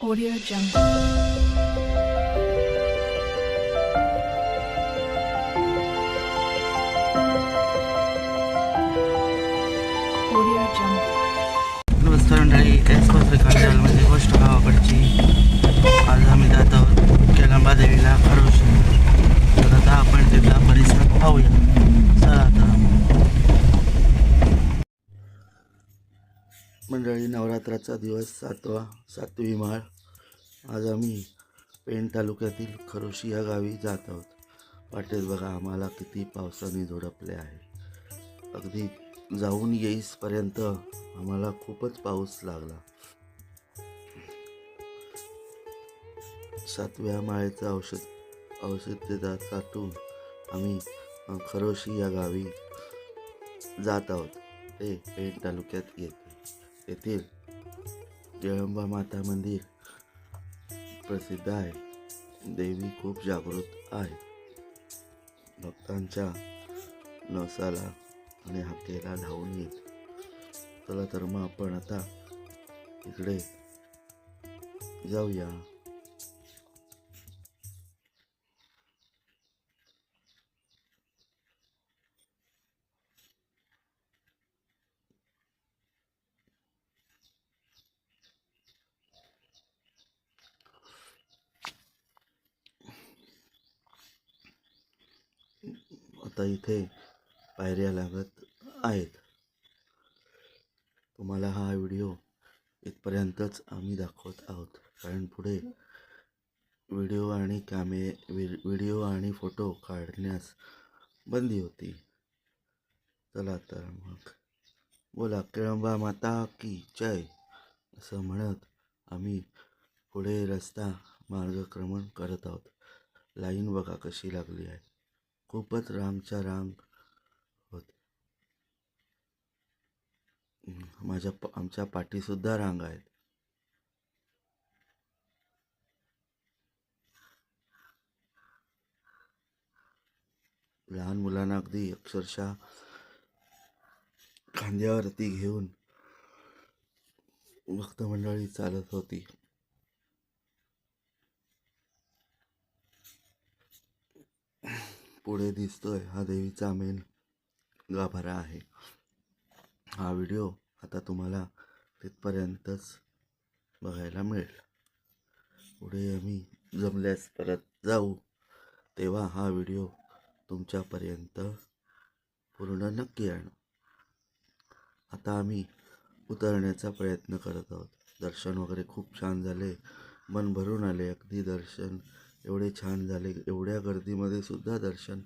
Audio Jungle. Audio Jungle. नमस्कार मंडळी S पत्रिका म्हणजे गोष्ट गावाकडची मंडळी नवरात्राचा दिवस सातवा सातवी माळ. आज आम्ही पेण तालुक्यातील खरोशी या गावी जात आहोत. वाटेत बघा आम्हाला किती पावसाने झोडपले आहे. अगदी जाऊन येईसपर्यंत आम्हाला खूपच पाऊस लागला. सातव्या माळेचं औषध औषध साठून आम्ही खरोशी या गावी जात आहोत. ते पेण तालुक्यात येत. येथील जळंबा माता मंदिर प्रसिद्ध आहे. देवी खूप जागृत आहे. भक्तांच्या नसाला आणि हाकेला धावून येत चला तर मग आपण आता इकडे जाऊया. आता इथे पायऱ्या लागत आहेत. तुम्हाला हा व्हिडिओ इथपर्यंतच आम्ही दाखवत आहोत. कारण पुढे व्हिडिओ आणि कॅमे व्हिडिओ आणि फोटो काढण्यास बंदी होती. चला तर मग. बोला केळंबा माता की जय? असं म्हणत आम्ही पुढे रस्ता मार्गक्रमण करत आहोत. लाईन बघा कशी लागली आहे. खूपच रांगच्या रांग होत. माझ्या आमच्या पाठीसुद्धा रांग आहेत. लहान मुलांना अगदी अक्षरशः खांद्यावरती घेऊन भक्तमंडळी चालत होती. पुढे दिसतोय हा देवीचा मेन गाभारा आहे. हा व्हिडिओ आता तुम्हाला तिथपर्यंतच बघायला मिळेल. पुढे आम्ही जमल्यास परत जाऊ. तेव्हा हा व्हिडिओ तुमच्यापर्यंत पूर्ण नक्की आणू. आता आम्ही उतरण्याचा प्रयत्न करत आहोत. दर्शन वगैरे खूप छान झाले. मन भरून आले. अगदी दर्शन एवढे छान झाले. एवढ्या गर्दीमध्ये सुद्धा दर्शन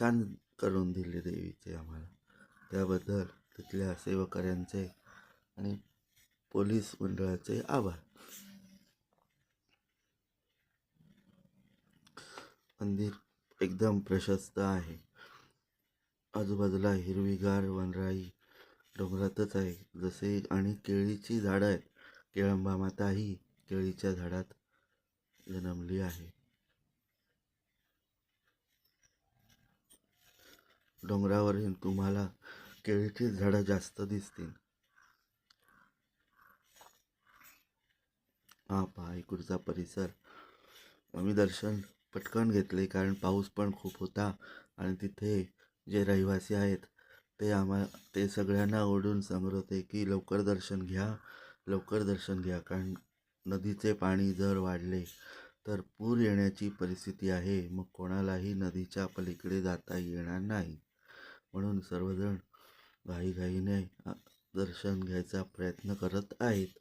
छान करून दिले देवीचे आम्हाला. त्याबद्दल तिथल्या सेवकऱ्यांचे आणि पोलीस मंडळाचे आभार. मंदिर एकदम प्रशस्त आहे. आजूबाजूला हिरवीगार वनराई डोंगरातच आहे. जसे आणि केळीची झाडं आहेत. केळंबा माता ही केळीच्या झाडात जन्मली आहे. डोंगरावरील तुम्हाला केळीची झाडं जास्त दिसतील. हा पहा इकडचा परिसर. आम्ही दर्शन पटकन घेतले कारण पाऊस पण खूप होता आणि तिथे जे रहिवासी आहेत ते आम्हा ते सगळ्यांना ओढून सांगत होते की लवकर दर्शन घ्या लवकर दर्शन घ्या कारण नदीचे पाणी जर वाढले तर पूर येण्याची परिस्थिती आहे. मग कोणालाही नदीच्या पलीकडे जाता येणार नाही. म्हणून सर्वजण घाईघाईने दर्शन घ्यायचा प्रयत्न करत आहेत.